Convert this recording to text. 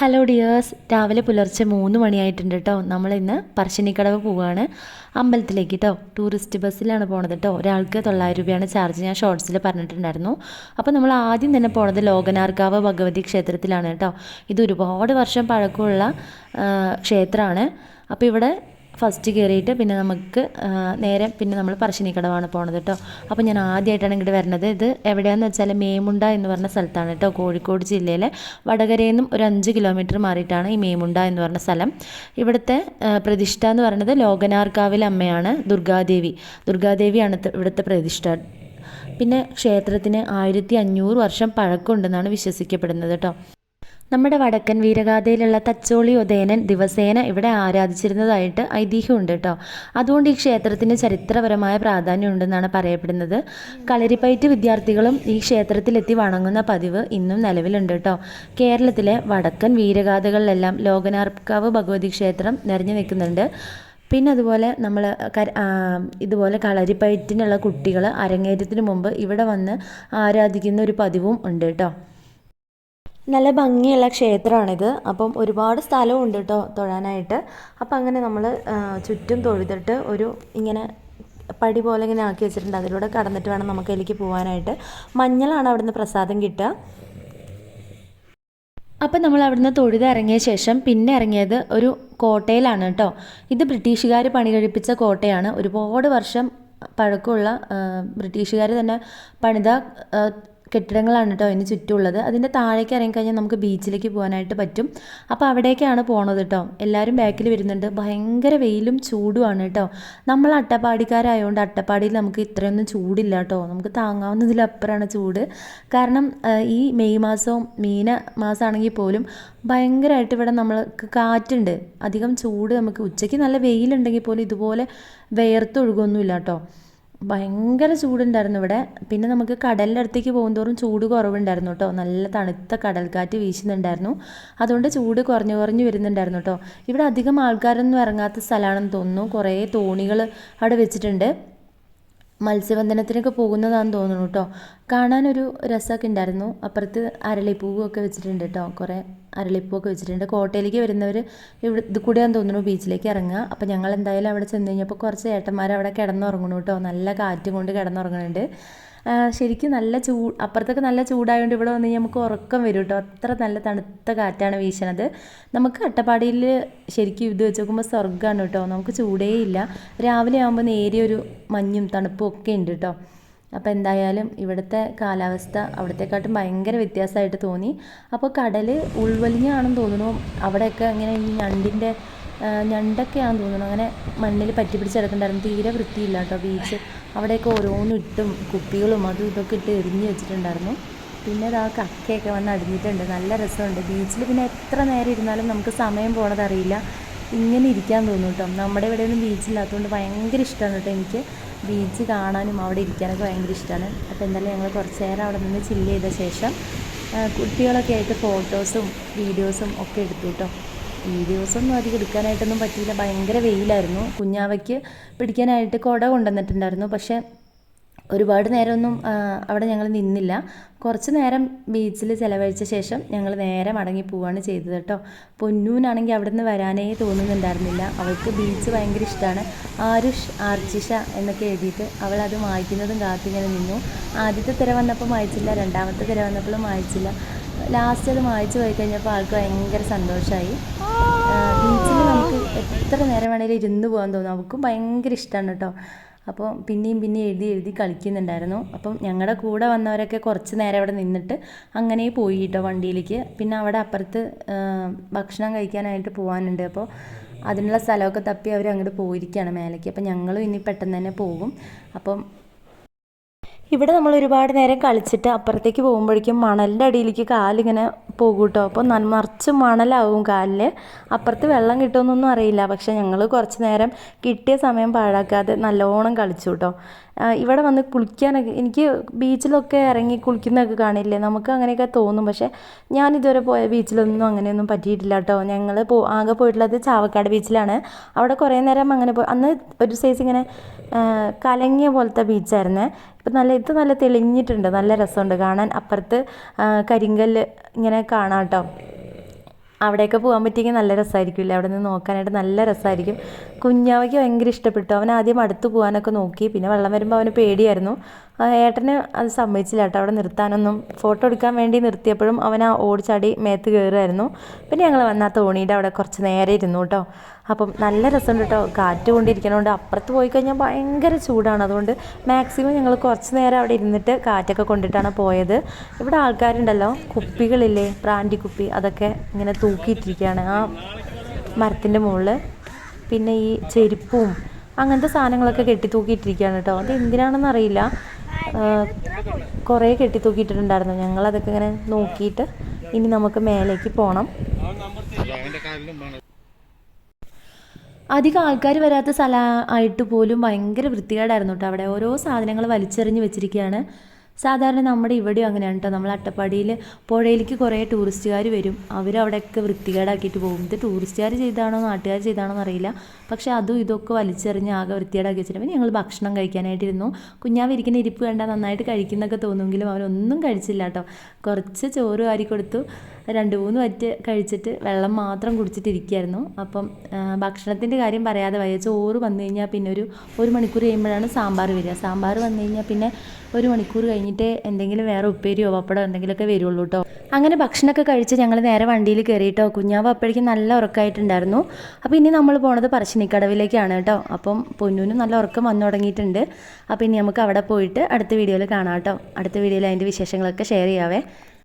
Hello dears രാവിലെ പുലർച്ചെ മൂന്ന് മണിയായിട്ടുണ്ട് കേട്ടോ നമ്മളിന്ന് പറശ്ശിനിക്കടവ് പോവുകയാണ് അമ്പലത്തിലേക്ക് കേട്ടോ ടൂറിസ്റ്റ് ബസ്സിലാണ് പോണത് കേട്ടോ ഒരാൾക്ക് തൊള്ളായിരം രൂപയാണ് ചാർജ് ഞാൻ ഷോർട്സിൽ പറഞ്ഞിട്ടുണ്ടായിരുന്നു. അപ്പോൾ നമ്മൾ ആദ്യം തന്നെ പോണത് ലോകനാർക്കാവ് ഭഗവതി ക്ഷേത്രത്തിലാണ് കേട്ടോ ഇത് ഒരുപാട് വർഷം പഴക്കമുള്ള ക്ഷേത്രമാണ്. അപ്പോൾ ഇവിടെ ഫസ്റ്റ് കയറിയിട്ട് പിന്നെ നമുക്ക് നേരെ പിന്നെ നമ്മൾ പറശ്ശിനിക്കടവാണ് പോണത് കേട്ടോ അപ്പോൾ ഞാൻ ആദ്യമായിട്ടാണ് ഇങ്ങോട്ട് വരുന്നത് ഇത് എവിടെയാണെന്ന് വെച്ചാൽ മേമുണ്ട എന്ന് പറഞ്ഞ സ്ഥലത്താണ് കേട്ടോ കോഴിക്കോട് ജില്ലയിലെ. വടകരയിൽ ഒരു അഞ്ച് കിലോമീറ്റർ മാറിയിട്ടാണ് ഈ മേമുണ്ട എന്ന് പറഞ്ഞ സ്ഥലം. ഇവിടുത്തെ പ്രതിഷ്ഠ എന്ന് പറയുന്നത് ലോകനാർക്കാവിലെ അമ്മയാണ് ദുർഗാദേവി. ദുർഗാദേവിയാണ് ഇവിടുത്തെ പ്രതിഷ്ഠ. പിന്നെ ക്ഷേത്രത്തിന് ആയിരത്തി അഞ്ഞൂറ് വർഷം പഴക്കമുണ്ടെന്നാണ് വിശ്വസിക്കപ്പെടുന്നത് കേട്ടോ നമ്മുടെ വടക്കൻ വീരഗാഥയിലുള്ള തച്ചോളി ഉദയനൻ ദിവസേന ഇവിടെ ആരാധിച്ചിരുന്നതായിട്ട് ഐതിഹ്യമുണ്ട് കേട്ടോ. അതുകൊണ്ട് ഈ ക്ഷേത്രത്തിന് ചരിത്രപരമായ പ്രാധാന്യം ഉണ്ടെന്നാണ് പറയപ്പെടുന്നത്. കളരിപ്പയറ്റ് വിദ്യാർത്ഥികളും ഈ ക്ഷേത്രത്തിലെത്തി വണങ്ങുന്ന പതിവ് ഇന്നും നിലവിലുണ്ട് കേട്ടോ. കേരളത്തിലെ വടക്കൻ വീരഗാഥകളിലെല്ലാം ലോകനാർക്കാവ് ഭഗവതി ക്ഷേത്രം നിറഞ്ഞു നിൽക്കുന്നുണ്ട്. പിന്നെ അതുപോലെ നമ്മൾ ഇതുപോലെ കളരിപ്പയറ്റിനുള്ള കുട്ടികൾ അരങ്ങേറ്റത്തിന് മുമ്പ് ഇവിടെ വന്ന് ആരാധിക്കുന്ന ഒരു പതിവും ഉണ്ട് കേട്ടോ. നല്ല ഭംഗിയുള്ള ക്ഷേത്രമാണിത്. അപ്പം ഒരുപാട് സ്ഥലവും ഉണ്ട് കേട്ടോ തൊഴാനായിട്ട്. അപ്പം അങ്ങനെ നമ്മൾ ചുറ്റും തൊഴുതിട്ട് ഒരു ഇങ്ങനെ പടി പോലെ ഇങ്ങനെ ആക്കി വെച്ചിട്ടുണ്ട്. അതിലൂടെ കടന്നിട്ട് വേണം നമുക്ക് അതിലേക്ക് പോകാനായിട്ട് മഞ്ഞളാണ് അവിടുന്ന് പ്രസാദം കിട്ടുക. അപ്പം നമ്മൾ അവിടുന്ന് തൊഴുത് ഇറങ്ങിയ ശേഷം പിന്നെ ഇറങ്ങിയത് ഒരു കോട്ടയിലാണ് കേട്ടോ ഇത് ബ്രിട്ടീഷുകാർ പണി കഴിപ്പിച്ച കോട്ടയാണ്. ഒരുപാട് വർഷം പഴക്കമുള്ള ബ്രിട്ടീഷുകാർ തന്നെ പണിത കെട്ടിടങ്ങളാണ് കേട്ടോ അതിന് ചുറ്റുമുള്ളത്. അതിന്റെ താഴേക്ക് ഇറങ്ങിക്കഴിഞ്ഞാൽ നമുക്ക് ബീച്ചിലേക്ക് പോകാനായിട്ട് പറ്റും. അപ്പോൾ അവിടേക്കാണ് പോണത് കേട്ടോ എല്ലാവരും ബാക്കിൽ വരുന്നുണ്ട്. ഭയങ്കര വെയിലും ചൂടുമാണ് കേട്ടോ നമ്മൾ അട്ടപ്പാടിക്കാരായതുകൊണ്ട് അട്ടപ്പാടിയിൽ നമുക്ക് ഇത്രയൊന്നും ചൂടില്ല കേട്ടോ നമുക്ക് താങ്ങാവുന്നതിലപ്പുറമാണ് ചൂട്. കാരണം ഈ മെയ് മാസവും മീന മാസമാണെങ്കിൽ പോലും ഭയങ്കരമായിട്ട് ഇവിടെ നമ്മൾക്ക് കാറ്റുണ്ട്. അധികം ചൂട് നമുക്ക് ഉച്ചയ്ക്ക് നല്ല വെയിലുണ്ടെങ്കിൽ പോലും ഇതുപോലെ വേർത്തൊഴുകൊന്നുമില്ല കേട്ടോ ഭയങ്കര ചൂടുണ്ടായിരുന്നു ഇവിടെ. പിന്നെ നമുക്ക് കടലിന്റെ അടുത്തേക്ക് പോകുന്തോറും ചൂട് കുറവുണ്ടായിരുന്നു കേട്ടോ. നല്ല തണുത്ത കടൽക്കാറ്റ് വീശുന്നുണ്ടായിരുന്നു. അതുകൊണ്ട് ചൂട് കുറഞ്ഞു കുറഞ്ഞു വരുന്നുണ്ടായിരുന്നു കേട്ടോ. ഇവിടെ അധികം ആൾക്കാരൊന്നും ഇറങ്ങാത്ത സ്ഥലമാണെന്ന് തോന്നുന്നു. കുറേ തോണികൾ അവിടെ വെച്ചിട്ടുണ്ട്. മത്സ്യബന്ധനത്തിനൊക്കെ പോകുന്നതാണെന്ന് തോന്നുന്നു കേട്ടോ. കാണാനൊരു രസമൊക്കെ ഉണ്ടായിരുന്നു. അപ്പുറത്ത് അരളിപ്പൂവൊക്കെ വെച്ചിട്ടുണ്ട് കേട്ടോ കുറേ അരളിപ്പൂവൊക്കെ വെച്ചിട്ടുണ്ട്. കോട്ടയിലേക്ക് വരുന്നവർ ഇവിടെ ഇത് കൂടെയാന്ന് തോന്നുന്നു ബീച്ചിലേക്ക് ഇറങ്ങുക. അപ്പോൾ ഞങ്ങൾ എന്തായാലും അവിടെ ചെന്ന് കഴിഞ്ഞപ്പോൾ കുറച്ച് ഏട്ടന്മാർ അവിടെ കിടന്നുറങ്ങണു കേട്ടോ നല്ല കാറ്റും കൊണ്ട് കിടന്നുറങ്ങുന്നുണ്ട് ശരിക്കും നല്ല ചൂ അപ്പുറത്തൊക്കെ നല്ല ചൂടായതുകൊണ്ട് ഇവിടെ വന്ന് നമുക്ക് ഉറക്കം വരും കേട്ടോ അത്ര നല്ല തണുത്ത കാറ്റാണ് വീശണത്. നമുക്ക് അട്ടപ്പാടിയിൽ ശരിക്കും ഇത് വെച്ച് നോക്കുമ്പോൾ സ്വർഗമാണ് കേട്ടോ നമുക്ക് ചൂടേ ഇല്ല. രാവിലെ ആകുമ്പോൾ നേരിയൊരു മഞ്ഞും തണുപ്പും ഒക്കെ ഉണ്ട് കേട്ടോ അപ്പോൾ എന്തായാലും ഇവിടുത്തെ കാലാവസ്ഥ അവിടത്തെക്കാട്ടും ഭയങ്കര വ്യത്യാസമായിട്ട് തോന്നി. അപ്പോൾ കടൽ ഉൾവലിഞ്ഞാണെന്ന് തോന്നുന്നു. അവിടെയൊക്കെ ഇങ്ങനെ ഈ ഞണ്ടിന്റെ ഞണ്ടൊക്കെയാണെന്ന് തോന്നുന്നു. അങ്ങനെ മണ്ണിൽ പറ്റി പിടിച്ചെടുക്കണ്ടായിരുന്നു തീരെ വൃത്തിയില്ല കേട്ടോ ബീച്ച്. അവിടെയൊക്കെ ഓരോന്നും ഇട്ടും കുപ്പികളും അതും ഇതൊക്കെ ഇട്ട് എറിഞ്ഞ് വെച്ചിട്ടുണ്ടായിരുന്നു. പിന്നെ ആ കക്കയൊക്കെ വന്ന് അടിഞ്ഞിട്ടുണ്ട്. നല്ല രസമുണ്ട്. ബീച്ചിൽ പിന്നെ എത്ര നേരം ഇരുന്നാലും നമുക്ക് സമയം പോണത് അറിയില്ല ഇങ്ങനെ ഇരിക്കാൻ തോന്നും കേട്ടോ. നമ്മുടെ ഇവിടെ ഒന്നും ബീച്ച് ഇല്ലാത്തതുകൊണ്ട് ഭയങ്കര ഇഷ്ടമാണ് കേട്ടോ എനിക്ക്. ബീച്ച് കാണാനും അവിടെ ഇരിക്കാനൊക്കെ ഭയങ്കര ഇഷ്ടമാണ്. അപ്പോൾ എന്തായാലും ഞങ്ങൾ കുറച്ച് നേരം അവിടെ നിന്ന് ചില്ല് ചെയ്ത ശേഷം കുട്ടികളൊക്കെ ആയിട്ട് ഫോട്ടോസും വീഡിയോസും ഒക്കെ എടുത്തു കേട്ടോ. വീഡിയോസൊന്നും അധികം എടുക്കാനായിട്ടൊന്നും പറ്റിയില്ല. ഭയങ്കര വെയിലായിരുന്നു. കുഞ്ഞാവയ്ക്ക് പിടിക്കാനായിട്ട് കുട കൊണ്ടുവന്നിട്ടുണ്ടായിരുന്നു. പക്ഷേ ഒരുപാട് നേരമൊന്നും അവിടെ ഞങ്ങൾ നിന്നില്ല. കുറച്ച് നേരം ബീച്ചിൽ ചിലവഴിച്ച ശേഷം ഞങ്ങൾ നേരെ മടങ്ങി പോവുകയാണ് ചെയ്തത് കേട്ടോ. പൊന്നൂനാണെങ്കിൽ അവിടെ നിന്ന് വരാനേ തോന്നുന്നുണ്ടായിരുന്നില്ല. അവൾക്ക് ബീച്ച് ഭയങ്കര ഇഷ്ടമാണ് ആരുഷ് ആർച്ചിഷ എന്നൊക്കെ എഴുതിയിട്ട് അവൾ അത് വായിക്കുന്നതും കാത്തിങ്ങനെ നിന്നു. ആദ്യത്തെ തിര വന്നപ്പോൾ വായിച്ചില്ല രണ്ടാമത്തെ തിര വന്നപ്പോഴും വായിച്ചില്ല. ലാസ്റ്റ് അത് വായിച്ചു പോയി കഴിഞ്ഞപ്പോൾ ആൾക്ക് ഭയങ്കര സന്തോഷമായി ബീച്ചിൽ നമുക്ക് എത്ര നേരം വേണേലും ഇരുന്ന് പോകാൻ തോന്നും. അവൾക്കും ഭയങ്കര ഇഷ്ടമാണ് കേട്ടോ. അപ്പോൾ പിന്നെയും പിന്നെയും എഴുതി എഴുതി കളിക്കുന്നുണ്ടായിരുന്നു. അപ്പം ഞങ്ങളുടെ കൂടെ വന്നവരൊക്കെ കുറച്ച് നേരം അവിടെ നിന്നിട്ട് അങ്ങനെ പോയി കേട്ടോ വണ്ടിയിലേക്ക്. പിന്നെ അവിടെ അപ്പുറത്ത് ഭക്ഷണം കഴിക്കാനായിട്ട് പോകാനുണ്ട് അപ്പോൾ അതിനുള്ള സ്ഥലമൊക്കെ തപ്പി അവർ അങ്ങോട്ട് പോയിരിക്കുകയാണ് മേലേക്ക്. അപ്പം ഞങ്ങളും ഇനി പെട്ടെന്ന് തന്നെ പോകും. അപ്പം ഇവിടെ നമ്മൾ ഒരുപാട് നേരം കളിച്ചിട്ട് അപ്പുറത്തേക്ക് പോകുമ്പോഴേക്കും മണലിന്റെ അടിയിലേക്ക് കാലിങ്ങനെ പോകും കേട്ടോ അപ്പോൾ നിറച്ച് മണലാവും കാലിൽ അപ്പുറത്ത് വെള്ളം കിട്ടുമെന്നൊന്നും അറിയില്ല. പക്ഷേ ഞങ്ങൾ കുറച്ച് നേരം കിട്ടിയ സമയം പാഴാക്കാതെ നല്ലോണം കളിച്ചു കേട്ടോ ഇവിടെ വന്ന് കുളിക്കാനൊക്കെ എനിക്ക് ബീച്ചിലൊക്കെ ഇറങ്ങി കുളിക്കുന്നതൊക്കെ കാണില്ലേ? നമുക്ക് അങ്ങനെയൊക്കെ തോന്നും. പക്ഷേ ഞാൻ ഇതുവരെ പോയ ബീച്ചിലൊന്നും അങ്ങനെയൊന്നും പറ്റിയിട്ടില്ല കേട്ടോ. ഞങ്ങൾ പോ ആകെ പോയിട്ടുള്ളത് ചാവക്കാട് ബീച്ചിലാണ്. അവിടെ കുറേ നേരം അങ്ങനെ പോയി അന്ന് ഒരു സൈസ് ഇങ്ങനെ കലങ്ങിയ പോലത്തെ ബീച്ചായിരുന്നു. ഇപ്പം നല്ല ഇത് നല്ല തെളിഞ്ഞിട്ടുണ്ട്. നല്ല രസമുണ്ട്. കാണാൻ അപ്പുറത്ത് കരിങ്കല്ല് ഇങ്ങനെ കാണാം കേട്ടോ. അവിടെയൊക്കെ പോകാൻ പറ്റിയെങ്കിൽ നല്ല രസമായിരിക്കില്ലേ അവിടെ നിന്ന് നോക്കാനായിട്ട് നല്ല രസമായിരിക്കും. കുഞ്ഞാവയ്ക്ക് ഭയങ്കര ഇഷ്ടപ്പെട്ടു. അവൻ ആദ്യം അടുത്ത് പോകാനൊക്കെ നോക്കി. പിന്നെ വെള്ളം വരുമ്പോൾ അവന് പേടിയായിരുന്നു. ഏട്ടന് അത് സമ്മതിച്ചില്ല കേട്ടോ. അവിടെ നിർത്താനൊന്നും. ഫോട്ടോ എടുക്കാൻ വേണ്ടി നിർത്തിയപ്പോഴും അവൻ ആ ഓടിച്ചാടി മേത്ത് കയറുമായിരുന്നു പിന്നെ ഞങ്ങൾ വന്ന ആ തോണിയുടെ അവിടെ കുറച്ച് നേരെ ഇരുന്നു കേട്ടോ. അപ്പം നല്ല രസമുണ്ട് കേട്ടോ കാറ്റ് കൊണ്ടിരിക്കണോണ്ട് അപ്പുറത്ത് പോയി കഴിഞ്ഞാൽ ഭയങ്കര ചൂടാണ്. അതുകൊണ്ട് മാക്സിമം ഞങ്ങൾ കുറച്ച് നേരം അവിടെ ഇരുന്നിട്ട് കാറ്റൊക്കെ കൊണ്ടിട്ടാണ് പോയത്. ഇവിടെ ആൾക്കാരുണ്ടല്ലോ കുപ്പികളില്ലേ പ്രാണ്ടി കുപ്പി അതൊക്കെ ഇങ്ങനെ തൂക്കിയിട്ടിരിക്കുകയാണ് ആ മരത്തിന്റെ മുകളിൽ പിന്നെ ഈ ചെരുപ്പും അങ്ങനത്തെ സാധനങ്ങളൊക്കെ കെട്ടി തൂക്കിയിട്ടിരിക്കുകയാണ് കേട്ടോ അത് എന്തിനാണെന്ന് അറിയില്ല കുറേ കെട്ടി ഞങ്ങൾ ഞങ്ങളതൊക്കെ ഇങ്ങനെ നോക്കിയിട്ട് ഇനി നമുക്ക് മേലേക്ക് പോകണം അധികം ആൾക്കാർ വരാത്ത സ്ഥല ആയിട്ട് പോലും ഭയങ്കര വൃത്തികേടായിരുന്നു കേട്ടോ അവിടെ. ഓരോ സാധനങ്ങൾ വലിച്ചെറിഞ്ഞ് വെച്ചിരിക്കുകയാണ് സാധാരണ നമ്മുടെ ഇവിടെയും അങ്ങനെയാണ് കേട്ടോ നമ്മൾ അട്ടപ്പാടിയിൽ പുഴയിലേക്ക് കുറേ ടൂറിസ്റ്റുകാർ വരും. അവരവിടെയൊക്കെ വൃത്തികേടാക്കിയിട്ട് പോകും. ഇത് ടൂറിസ്റ്റുകാർ ചെയ്താണോ നാട്ടുകാർ ചെയ്താണോ എന്നറിയില്ല പക്ഷേ അതും ഇതൊക്കെ വലിച്ചെറിഞ്ഞ് ആകെ വൃത്തികേടാക്കി വെച്ചിട്ട് ഞങ്ങൾ ഭക്ഷണം കഴിക്കാനായിട്ടിരുന്നു. കുഞ്ഞാവ് ഇരിക്കുന്ന ഇരിപ്പ് കണ്ടാൽ നന്നായിട്ട് കഴിക്കുന്നൊക്കെ തോന്നുമെങ്കിലും അവനൊന്നും കഴിച്ചില്ല കേട്ടോ കുറച്ച് ചോറ് വാരി കൊടുത്തു. രണ്ട് മൂന്ന് വറ്റ് കഴിച്ചിട്ട് വെള്ളം മാത്രം കുടിച്ചിട്ടിരിക്കുകയായിരുന്നു. അപ്പം ഭക്ഷണത്തിന്റെ കാര്യം പറയാതെ വയ്യ. ചോറ് വന്നു കഴിഞ്ഞാൽ പിന്നെ ഒരു ഒരു മണിക്കൂർ കഴിയുമ്പോഴാണ് സാമ്പാർ വരിക. സാമ്പാർ വന്നു കഴിഞ്ഞാൽ പിന്നെ ഒരു മണിക്കൂർ കഴിഞ്ഞിട്ട് എന്തെങ്കിലും വേറെ ഉപ്പേരിയോ പപ്പടോ എന്തെങ്കിലുമൊക്കെ വരുള്ളൂ കേട്ടോ അങ്ങനെ ഭക്ഷണമൊക്കെ കഴിച്ച് ഞങ്ങൾ നേരെ വണ്ടിയിൽ കയറിയിട്ടോ കുഞ്ഞാവ് അപ്പോഴേക്കും നല്ല ഉറക്കമായിട്ടുണ്ടായിരുന്നു. അപ്പോൾ ഇനി നമ്മൾ പോണത് പറശ്ശിനിക്കടവിലേക്കാണ് കേട്ടോ അപ്പം പൊന്നൂനും നല്ല ഉറക്കം വന്നു തുടങ്ങിയിട്ടുണ്ട്. അപ്പോൾ ഇനി നമുക്ക് അവിടെ പോയിട്ട് അടുത്ത വീഡിയോയിൽ കാണാം കേട്ടോ അടുത്ത വീഡിയോയിൽ അതിന്റെ വിശേഷങ്ങളൊക്കെ ഷെയർ ചെയ്യാവേ.